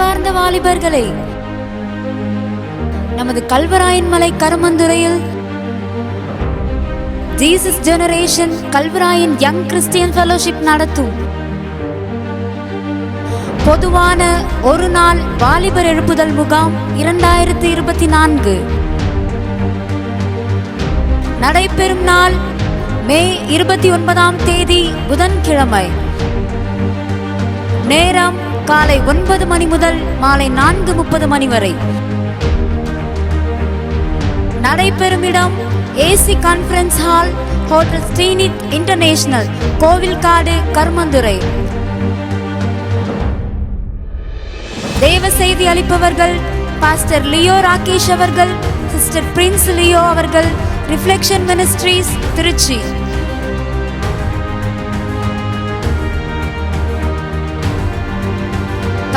அன்பார்ந்த வாலிபர்களே நமது கல்வராயன் மலை கருமந்துரையில் Jesus generation Kalvarayan young Christian fellowship நடத்தும் பொதுவான ஒரு நாள் வாலிபர் எழுப்புதல் முகாம் இரண்டாயிரத்தி இருபத்தி நான்கு. நடைபெறும் நாள் மே இருபத்தி ஒன்பதாம் தேதி புதன்கிழமை. நேரம் காலை ஒன்பது மணி முதல் மாலை நான்கு முப்பது மணி வரை. நடைபெறும் இடம் AC conference hall hotel Srinith international Kovilkadu Karmandurai தேவ செய்தி அளிப்பவர்கள் பாஸ்டர் லியோ ராகேஷ் அவர்கள் சிஸ்டர் பிரின்ஸ் லியோ அவர்கள் ரிஃப்ளெக்ஷன் மினிஸ்ட்ரீஸ் திருச்சி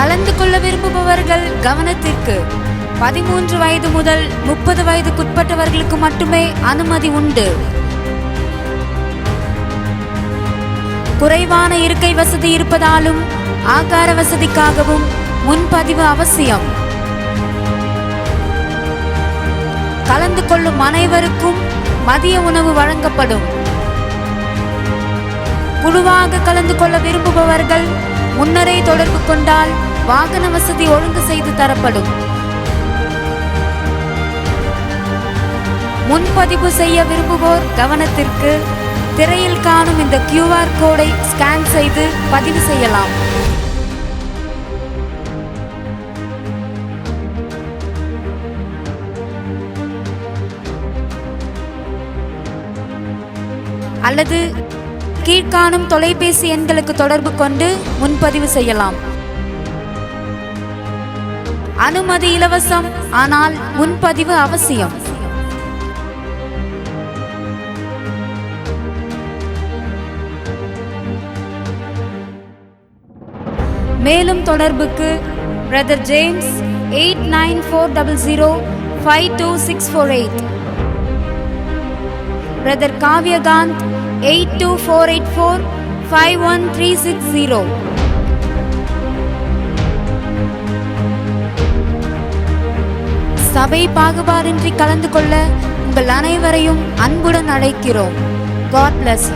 கலந்து கொள்ள விரும்புபவர்கள் கவனத்திற்கு. பதிமூன்று வயது முதல் முப்பது வயதுக்குட்பட்டவர்களுக்கு மட்டுமே அனுமதி உண்டு. குறைவான இருக்கை வசதி இருப்பதாலும் ஆகார வசதிக்காகவும் முன்பதிவு அவசியம். கலந்து கொள்ளும் அனைவருக்கும் மதிய உணவு வழங்கப்படும். குழுவாக கலந்து கொள்ள விரும்புபவர்கள் முன்னரே தொடர்பு கொண்டால் வாகன வசதி ஒழுங்கு செய்து தரப்படும். முன்பதிவு செய்ய விரும்புவோர் கவனத்திற்கு திரையில் காணும் இந்த கியூஆர் கோடை ஸ்கேன் செய்து பதிவு செய்யலாம். அல்லது கீழ்காணும் தொலைபேசி எண்களுக்கு தொடர்பு கொண்டு முன்பதிவு செய்யலாம். அனுமதி இலவசம் ஆனால் முன்பதிவு அவசியம். மேலும் தொடர்புக்கு brother James eight nine four double zero five two six four eight brother Kaviyakanth eight two four eight four five one three six zero சபை பாகுபாடின்றி கலந்து கொள்ள உங்கள் அனைவரையும் அன்புடன் அழைக்கிறோம். God plus